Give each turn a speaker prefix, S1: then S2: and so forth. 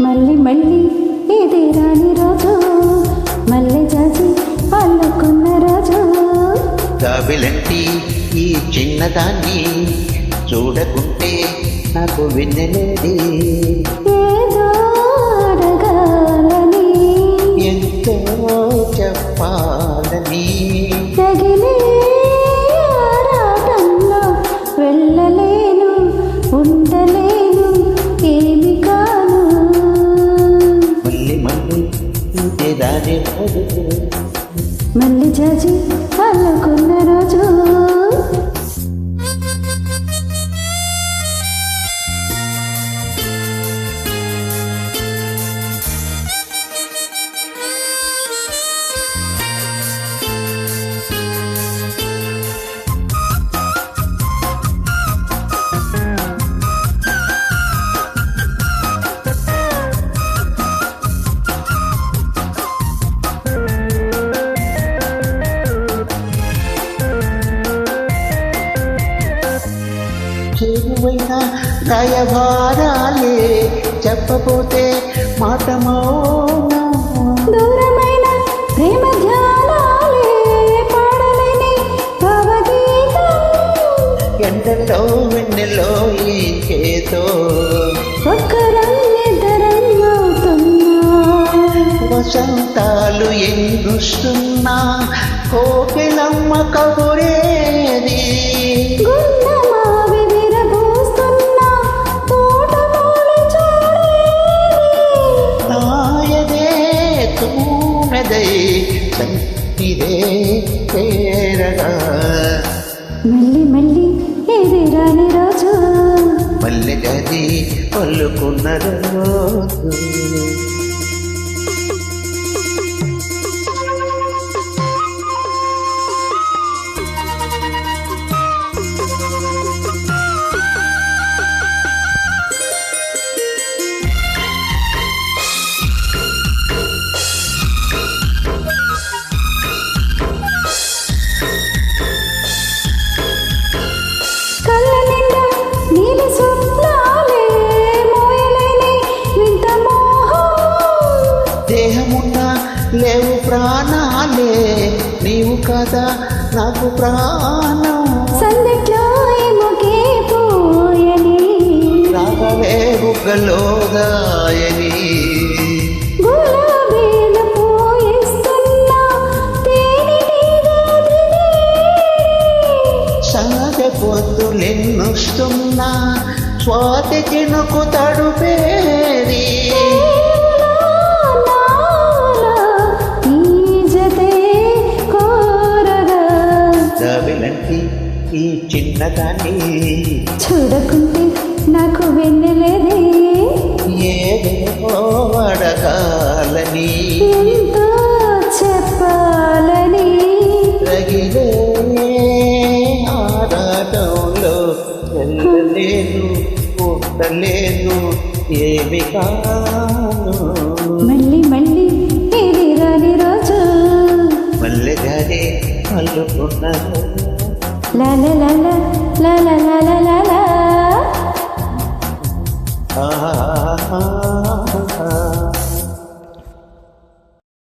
S1: మళ్ళీ మళ్ళీ ఇది రాని రోజు. మళ్ళీ జాజి అల్లుకున్న రోజు.
S2: గాబిలంటి ఈ చిన్నదాన్ని చూడకుంటే నాకు వెన్నెలేది.
S1: ఏదో అడగాలని.
S2: ఎంతో చెప్పాలని.
S1: తగిలే ఆరాటంలో వెళ్ళలేను ఉండలేను ఏమి
S2: మళ్ళీ
S1: జాజి అల్లుకున్న రోజు.
S2: చేరువైన గాయభారాలే చెప్పపోతే మాట మౌనం
S1: దూరమైన ప్రేమ
S2: ఎండలో వెన్నెలో చేతో
S1: అవుతున్నా
S2: వసంతాలు ఎన్నుస్తున్నా కోకిలమ్మ కబురేది పేరగా
S1: మళ్ళీ మళ్ళీ ఇది రాని రోజు?
S2: మల్లె గది పల్లుకున్న రోజు. లేవు ప్రాణాలే నీవు కదా నాకు ప్రాణం. రాగవే బుగ్గలో గాయని
S1: గులాబీలు పోయిస్తున్నా తేనెటీగ
S2: సాగ పొద్దులెన్నొస్తున్నా స్వాతి చినుకు తడుపేది జాబిలంటి ఈ చిన్నదాన్ని
S1: చూడకుంటే నాకు వెన్నెలేదే.
S2: ఏదేమో అడగాలని.
S1: ఎంతో చెప్పాలని.
S2: రగిలే ఆరాటంలో వెళ్ళలేను ఉండలేను ఏమి కాను
S1: మళ్ళీ మళ్ళీ ఇది రాని రోజు?
S2: మల్లె గారే అల్లుకున్న 来来来